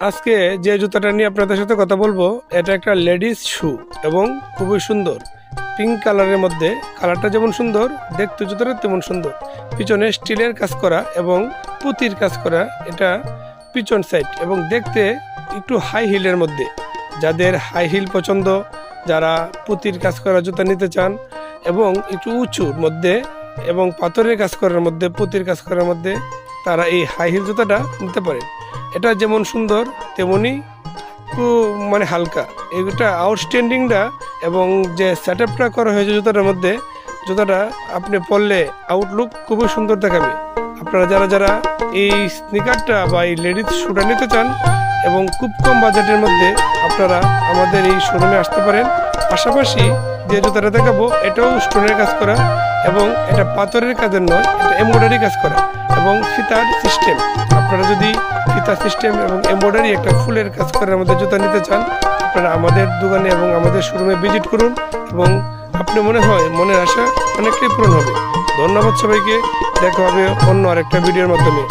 আজকে যে জুতাটা নিয়ে আপনাদের সাথে কথা বলব, এটা একটা লেডিস শু এবং খুবই সুন্দর। পিঙ্ক কালারের মধ্যে কালারটা যেমন সুন্দর, দেখতে জুতোটা তেমন সুন্দর। পিছনে স্টিলের কাজ করা এবং পুতির কাজ করা এটা পিছন সাইড এবং দেখতে একটু হাই হিলের মধ্যে। যাদের হাই হিল পছন্দ, যারা পুতির কাজ করা জুতা নিতে চান এবং একটু উঁচুর মধ্যে এবং পাথরের কাজ করার মধ্যে, পুতির কাজ করার মধ্যে তারা এই হাই হিল জুতাটা নিতে পারেন। এটা যেমন সুন্দর তেমনই খুব মানে হালকা। এইটা আউটস্ট্যান্ডিংটা এবং যে সেট আপটা করা হয়েছে জুতাটার মধ্যে, জুতাটা আপনি পরলে আউটলুক খুবই সুন্দর দেখাবে। আপনারা যারা যারা এই স্নিকারটা বা এই লেডিস শুটা নিতে চান এবং খুব কম বাজেটের মধ্যে আপনারা আমাদের এই শোরুমে আসতে পারেন। পাশাপাশি যে জুতাটা দেখাবো, এটাও স্টোনের কাজ করা। এবং এটা পাথরের কাজের নয়, এটা এমব্রয়ডারি কাজ করা। এবং ফিতার সিস্টেম আপনারা যদি ফিতা সিস্টেম এবং এমব্রয়ডারি একটা ফুলের কাজ করার আমাদের জুতা নিতে চান, আপনারা আমাদের দোকানে এবং আমাদের শোরুমে ভিজিট করুন এবং আপনি মনে হয়, মনের আশা অনেকটাই পূরণ হবে। ধন্যবাদ সবাইকে, দেখা হবে অন্য আরেকটা ভিডিওর মাধ্যমে।